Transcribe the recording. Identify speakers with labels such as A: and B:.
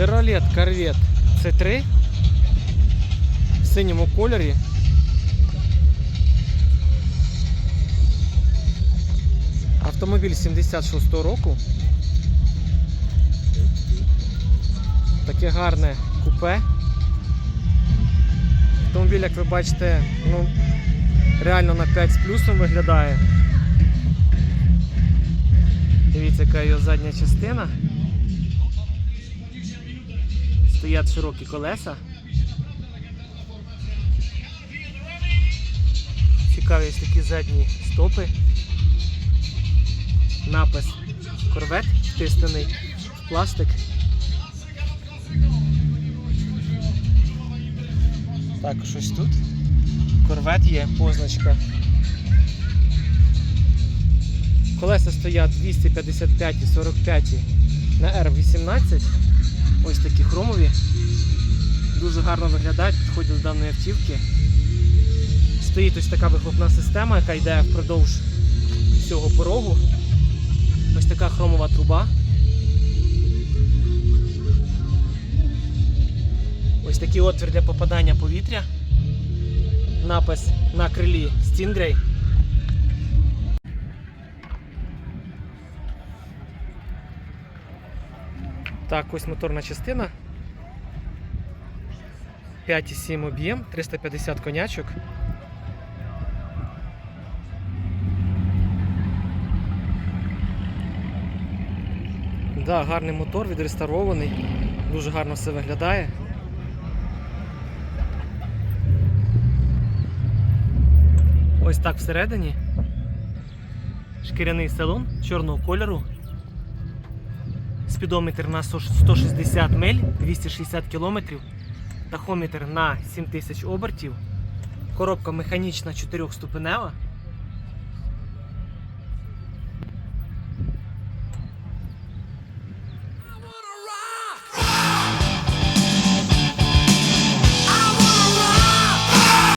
A: Chevrolet Corvette C3 в синьому кольорі. Автомобіль 76-го року. Таке гарне купе. Автомобіль, як ви бачите, ну, реально на 5 з плюсом виглядає. Дивіться, яка його задня частина. Стоять широкі колеса. Цікаві ось такі задні стопи. Напис корвет втиснений в пластик. Також ось тут. Корвет є, позначка. Колеса стоять 255 і 45 на R18. Ось такі хромові. Дуже гарно виглядають, підходять до даної автівки. Стоїть ось така вихлопна система, яка йде впродовж всього порогу. Ось така хромова труба. Ось такий отвір для попадання повітря. Напис на крилі Stingray. Так, ось моторна частина. 5,7 об'єм, 350 конячок. Да, гарний мотор, відреставрований, дуже гарно все виглядає. Ось так всередині. Шкіряний салон чорного кольору. Спідометр на 160 миль, 260 кілометрів. Тахометр на 7000 обертів. Коробка механічна 4-ступенева.